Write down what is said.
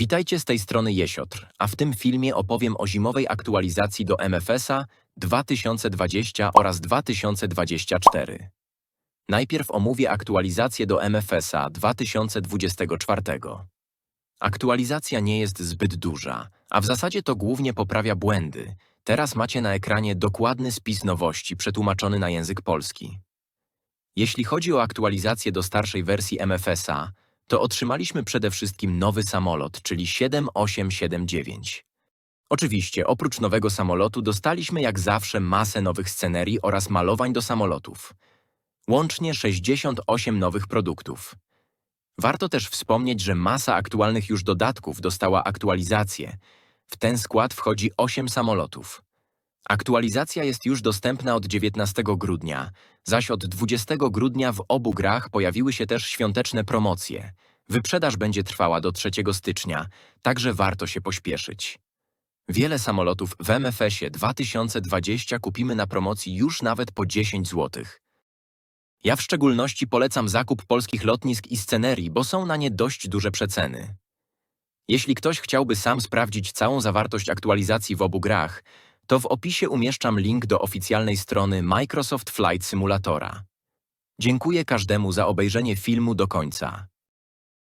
Witajcie z tej strony Jesiotr, a w tym filmie opowiem o zimowej aktualizacji do MFS-a 2020 oraz 2024. Najpierw omówię aktualizację do MFS-a 2024. Aktualizacja nie jest zbyt duża, a w zasadzie to głównie poprawia błędy. Teraz macie na ekranie dokładny spis nowości przetłumaczony na język polski. Jeśli chodzi o aktualizację do starszej wersji MFS-a, to otrzymaliśmy przede wszystkim nowy samolot, czyli 7879. Oczywiście, oprócz nowego samolotu dostaliśmy jak zawsze masę nowych scenerii oraz malowań do samolotów. Łącznie 68 nowych produktów. Warto też wspomnieć, że masa aktualnych już dodatków dostała aktualizację. W ten skład wchodzi 8 samolotów. Aktualizacja jest już dostępna od 19 grudnia, zaś od 20 grudnia w obu grach pojawiły się też świąteczne promocje. Wyprzedaż będzie trwała do 3 stycznia, także warto się pośpieszyć. Wiele samolotów w MFS-ie 2020 kupimy na promocji już nawet po 10 zł. Ja w szczególności polecam zakup polskich lotnisk i scenerii, bo są na nie dość duże przeceny. Jeśli ktoś chciałby sam sprawdzić całą zawartość aktualizacji w obu grach, to w opisie umieszczam link do oficjalnej strony Microsoft Flight Simulatora. Dziękuję każdemu za obejrzenie filmu do końca.